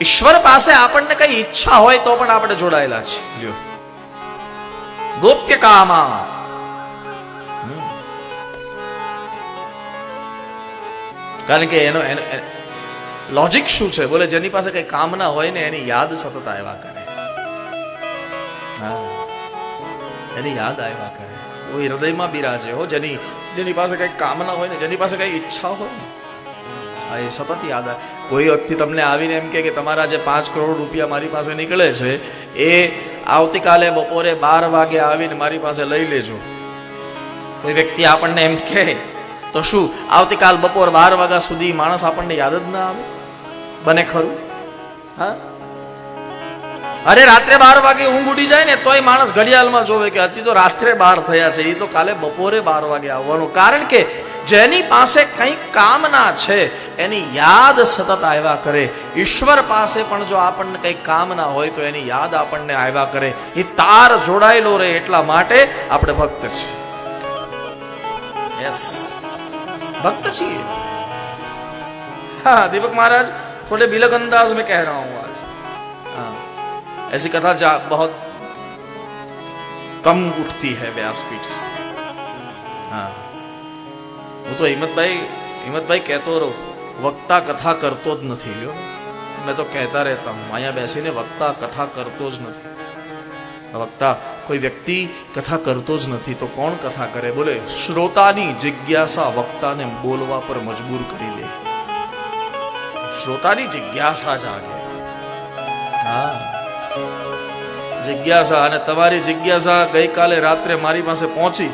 ઈશ્વર પાસે આપણને કઈ ઈચ્છા હોય તો પણ આપણે જોડાયેલા છે ગોપ્ય કામા. કારણ કે એનો લોજિક શું છે? બોલે જેની પાસે કઈ કામના હોય ને એની યાદ સતત આવ્યા કરે. એની યાદ આવ્યા કરે. હૃદયમાં બિરાજે હો જેની જેની પાસે કઈ કામના હોય ને જેની પાસે કઈ ઈચ્છા હોય ને. એ સતત યાદ આવે કોઈ વ્યક્તિ તમને આવીને એમ કે તમારા જે પાંચ કરોડ રૂપિયા મારી પાસે નીકળે છે, એ આવતીકાલે બપોરે બાર વાગે આવીને મારી પાસે લઈ લેજો. કોઈ વ્યક્તિ આપણને એમ કહે, તો શું, આવતીકાલ બપોર બાર વાગ્યા સુધી માણસ આપણને યાદ જ ના આવે? બને ખરું. હા? અરે રાત્રે બાર વાગે ઊંઘ ઉડી જાય ને, તોય માણસ ઘડિયાળમાં જોવે કે હજી તો રાત્રે બાર થયા છે, એ તો કાલે બપોરે બાર વાગે આવવાનું. કારણ કે જેની પાસે કંઈક કામના છે એની યાદ સતત આવ્યા કરે ઈશ્વર પાસે પણ જો આપણને કંઈક કામના હોય તો એની યાદ આપણને આવ્યા કરે એ તાર જોડાયેલો રહે એટલા માટે આપણે ભક્ત છીએ यस भक्त चाहिए हाँ दीपक महाराज थोड़े बिलक अंदाज में कह रहा हूं आज हाँ ऐसी कथा जा बहुत कम उठती है व्यासपीठ से हाँ હું તો હિંમતભાઈ હિંમતભાઈ કહેતો રહો વક્તા કથા કરતો જ નથી લ્યો. મેં તો કહેતા રહેતા હું, અહીંયા બેસીને વક્તા કથા કરતો જ નથી. વક્તા કોઈ વ્યક્તિ કથા કરતો જ નથી તો કોણ કથા કરે? બોલે, શ્રોતાની જિજ્ઞાસા વક્તાને બોલવા પર મજબૂર કરી લે. શ્રોતાની જિજ્ઞાસા જાગે હા. જિજ્ઞાસા અને તમારી જિજ્ઞાસા ગઈકાલે રાત્રે મારી પાસે પહોંચી.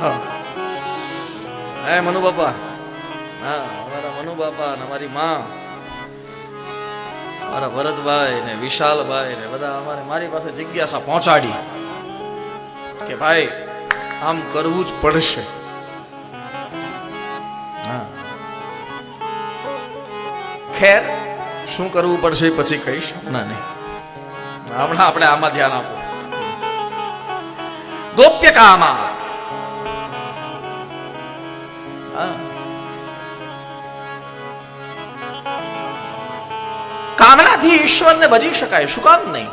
હા. એ મનુ બાપા હા, અમારા મનુ બાપા અને અમારી મા, મારા ભરતભાઈ ને વિશાલભાઈ ને બધા અમારે મારી પાસે જિજ્ઞાસા પહોંચાડી કે ભાઈ, આમ કરવું જ પડશે. ખેર, શું કરવું પડશે પછી કહીશ. હમણાં નહીં. હમણાં આપણે આમાં ધ્યાન આપો. ગોપ્ય કામા હા. કામનાથી ઈશ્વરને ભજી શકાય, શું કામ નહીં?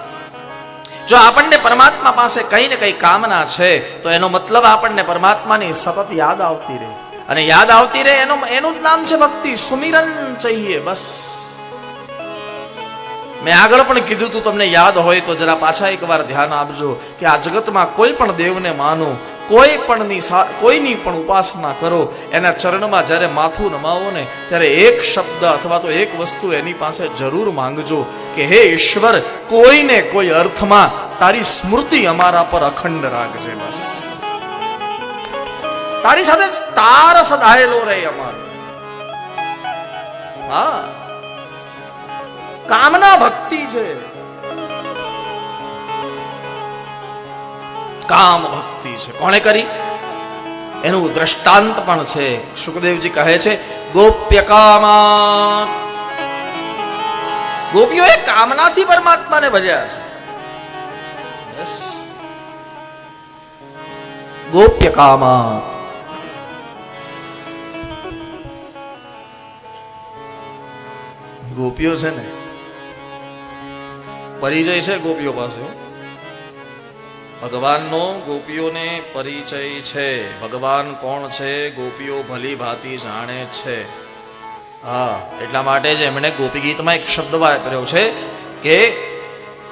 જો આપણને પરમાત્મા પાસે કંઈ ને કંઈ કામના છે, તો એનો મતલબ આપણને પરમાત્માની સતત યાદ આવતી રહે. અને યાદ આવતી રહે એનો, એનું જ નામ છે ભક્તિ, સુમિરન ચાહીએ, બસ. મેં આગળ પણ કીધું તું તમને યાદ હોય તો જરા પાછા એકવાર ધ્યાન આપજો કે આ જગતમાં કોઈ પણ દેવને માનો કોઈ પણની કોઈની પણ ઉપાસના કરો, એના ચરણમાં જ્યારે માથું નમાવો ને, ત્યારે એક શબ્દ અથવા તો એક વસ્તુ એની પાસે જરૂર માંગજો કે, હે ઈશ્વર, કોઈને કોઈ અર્થમાં તારી સ્મૃતિ અમારા પર અખંડ રાખજે બસ. તારી સાથે તાર સદાયેલો રહે અમારો. હા. કામના ભક્તિ છે. કામ ભક્તિ. છે. કોણે કરી? એનું દ્રષ્ટાંત પણ છે. સુખદેવજી કહે છે, ગોપ્ય ગોપીઓ ગોપીઓએ કામનાથી પરમાત્માને ભજ્યા છે. ગોપ્ય કામાત. ગોપીઓ છે ને, પરિચય છે ગોપીઓ પાસે. ભગવાનનો ગોપીઓને પરિચય છે. ભગવાન કોણ છે, ગોપીઓ ભલી ભાતી જાણે છે. હા, એટલા માટે જ એમણે ગોપી ગીતમાં એક શબ્દ વાપર્યો છે કે,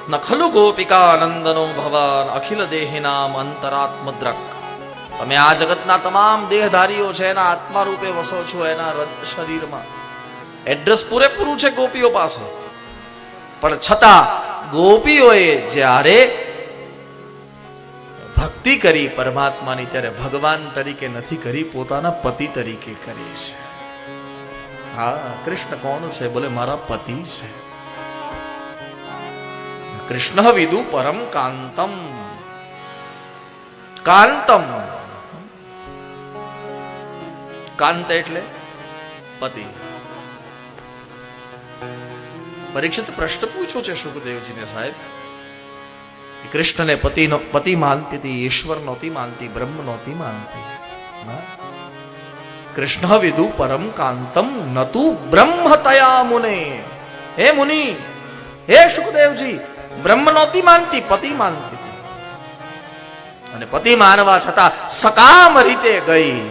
નખલુ ગોપિકા આનંદનો ભવાન અખિલ દેહિનામ અંતરાત્મદ્રક. તમે આ જગતના તમામ દેહધારીઓ છે, એના આત્મા રૂપે વસો છો, એના શરીરમાં. એડ્રેસ પૂરેપૂરું છે ગોપીઓ પાસે. પણ છતાં ગોપીઓએ જ્યારે ભક્તિ કરી પરમાત્માની ત્યારે ભગવાન તરીકે નથી કરી, પોતાના પતિ તરીકે કરી છે. હા, કૃષ્ણ કોણ છે? બોલે, મારા પતિ છે. કૃષ્ણ વિદુ પરમ કાંતમ. કાંતમ. કાંત એટલે પતિ. પરીક્ષિત પ્રશ્ન પૂછ્યો છે સુખદેવજીને સાહેબ? કૃષ્ણને પતિનો, પતિ માનતી હતી ઈશ્વર નહોતી માનતી બ્રહ્મ નહોતી માનતી કૃષ્ણ વિદુ પરમ કાંતમ નતુ બ્રહ્મ તયા મુને. હે મુનિ, હે સુખદેવજી બ્રહ્મ નહોતી માનતી, પતિ માનતી અને પતિ માનવા છતાં સકામ રીતે ગઈ.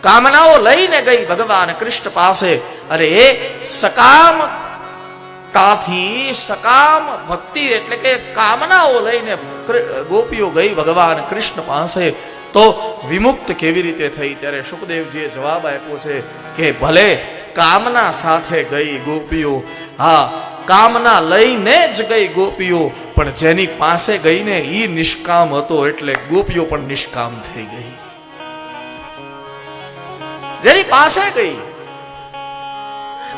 કામનાઓ લઈને ગઈ ભગવાન કૃષ્ણ પાસે. અરે એ સકામ તાથી સકામ ભક્તિ એટલે કે કામનાઓ લઈને ગોપીઓ ગઈ ભગવાન કૃષ્ણ પાસે. તો વિમુક્ત કેવી રીતે થઈ? ત્યારે સુખદેવજીએ જવાબ આપ્યો છે કે ભલે કામના સાથે ગઈ ગોપીઓ, હા, કામના લઈને જ ગઈ ગોપીઓ, પણ જેની પાસે ગઈને એ નિષ્કામ હતો એટલે ગોપીઓ પણ નિષ્કામ થઈ ગઈ. જેની પાસે ગઈ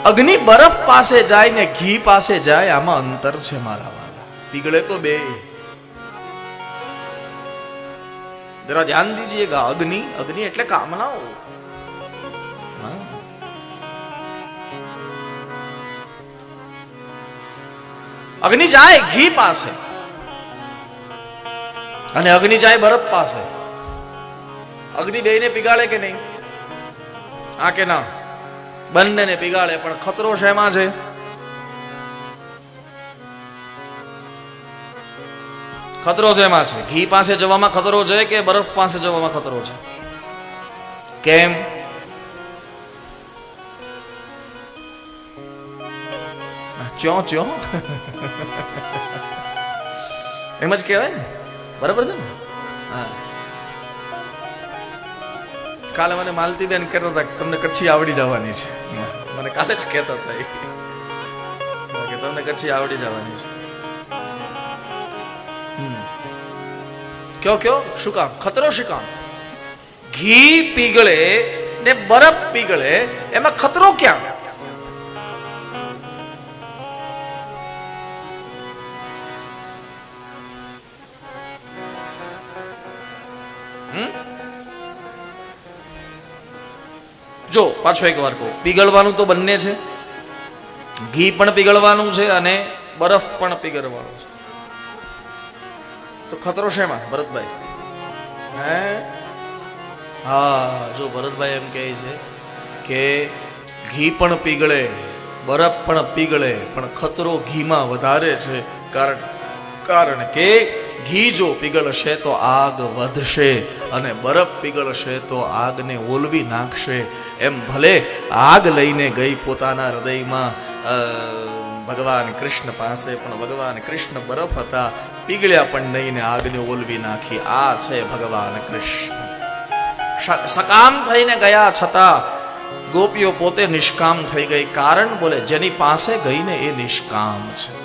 અગ્નિ બરફ પાસે જાય ને ઘી પાસે જાય, આમાં અંતર છે મારા વાલા. પીગળે તો બે. જરા ધ્યાન દીજીએગા અગ્નિ. અગ્નિ એટલે કામનાઓ. અગ્નિ જાય ઘી પાસે. અને અગ્નિ જાય બરફ પાસે. અગ્નિ બેને પીગાળે કે નહીં? આ કે ના? બંનેને પીગાળે, પણ ખતરો શેમાં છે? ખતરો શેમાં છે? ઘી પાસે જવામાં ખતરો છે કે બરફ પાસે જવામાં ખતરો છે? કેમ? ચ્યો ચ્યો એમ જ કહેવાય ને. બરાબર છે ને? હા. કાલે મને માલતી બેન કહેતા હતા કે તમને કચ્છી આવડી જવાની છે. મને કાલે જ કહેતા હતા કે તમને કચ્છી આવડી જવાની છે. કયો કયો? શું કામ? ખતરો શું કામ? ઘી પીગળે ને બરફ પીગળે એમાં ખતરો ક્યાં? હમ? જો પાછો એક વાર કહું. પીગળવાનું તો બંને છે. ઘી પણ પીગળવાનું છે અને બરફ પણ પીગળવાનું છે. તો ખતરો શેમાં? ભરતભાઈ. હે? હા જો ભરતભાઈ એમ કહે છે કે ઘી પણ પીગળે બરફ પણ પીગળે પણ ખતરો ઘીમાં વધારે છે. કારણ કારણ કે ઘી જો પીગળશે તો આગ વધશે અને બરફ પીગળશે તો આગને ઓલવી નાખશે. એમ ભલે આગ લઈને ગઈ પોતાના હૃદયમાં ભગવાન કૃષ્ણ પાસે, પણ ભગવાન કૃષ્ણ બરફ હતા, પીગળ્યા પણ નહીં ને આગને ઓલવી નાખી. આ છે ભગવાન કૃષ્ણ. સકામ થઈને ગયા છતાં ગોપીઓ પોતે નિષ્કામ થઈ ગઈ. કારણ બોલે, જેની પાસે ગઈને એ નિષ્કામ છે.